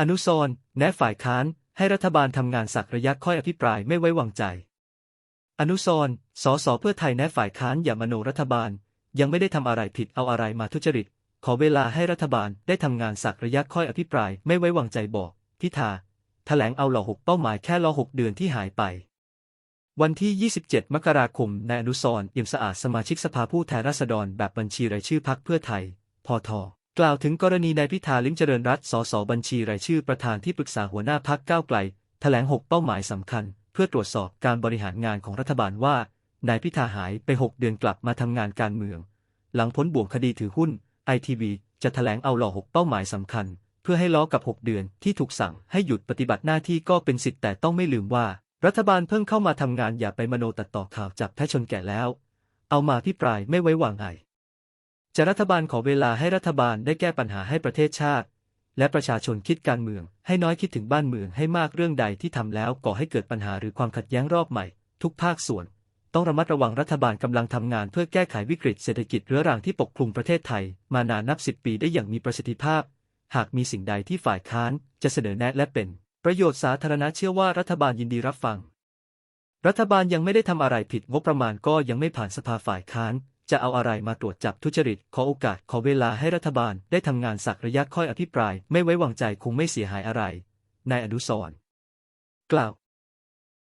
อนุสรณ์แนะฝ่ายค้านให้รัฐบาลทำงานสักระยะค่อยอภิปรายไม่ไว้วางใจ อนุสรณ์สสเพื่อไทยแนะฝ่ายค้านอย่ามโนรัฐบาล ยังไม่ได้ทำอะไรผิดเอาอะไรมาทุจริต ขอเวลาให้รัฐบาลได้ทำงานสักระยะค่อยอภิปรายไม่ไว้วางใจบอก พิธาแถลงเอาหล่อหกเป้าหมายแค่รอหกเดือนที่หายไป วันที่ 27 มกราคมนายอนุสรณ์เอี่ยมสะอาดสมาชิกสภาผู้แทนราษฎรแบบบัญชีรายชื่อพักเพื่อไทย พท กล่าวถึงกรณีนายพิธาลิ้มเจริญรัตสสบัญชีรายชื่อประธานที่ปรึกษาหัวหน้าพักก้าวไกล แถลง 6 เป้าหมายสำคัญ เพื่อตรวจสอบการบริหารงานของรัฐบาลว่านายพิธาหายไป 6 เดือนกลับมาทำงานการเมือง หลังพ้นบ่วงคดีถือหุ้นไอทีวีจะแถลงเอาหล่อ 6 เป้าหมายสำคัญ เพื่อให้ล้อกับ 6 เดือนที่ถูกสั่งให้หยุดปฏิบัติหน้าที่ก็เป็นสิทธิ์แต่ต้องไม่ลืมว่า รัฐบาลเพิ่งเข้ามาทำงานอย่าไปมโนตัดต่อข่าวจับแพะชนแก่แล้ว เอามาพิปรายไม่ไว้วางใจ จะรัฐบาลขอเวลาให้รัฐบาลได้แก้ปัญหาให้ประเทศชาติ และประชาชนคิดการเมือง ให้น้อยคิดถึงบ้านเมืองให้มากเรื่องใดที่ทำแล้วก่อให้เกิดปัญหาหรือความขัดแย้งรอบใหม่ ทุกภาคส่วน ต้องระมัดระวังรัฐบาลกำลังทำงานเพื่อแก้ไขวิกฤตเศรษฐกิจเรื้อรังที่ปกคลุมประเทศไทย มานานนับสิบปีได้อย่างมีประสิทธิภาพ หากมีสิ่งใดที่ฝ่ายค้านจะเสนอแนะและเป็น ประโยชน์สาธารณะเชื่อว่ารัฐบาลยินดีรับฟัง รัฐบาลยังไม่ได้ทำอะไรผิดงบประมาณก็ยังไม่ผ่านสภาฝ่ายค้าน จะเอาอะไรมาตรวจจับทุจริต ขอโอกาสขอเวลาให้รัฐบาลได้ทำงานสักระยะค่อยอภิปราย ไม่ไว้วางใจคงไม่เสียหายอะไร นายอนุสรกล่าว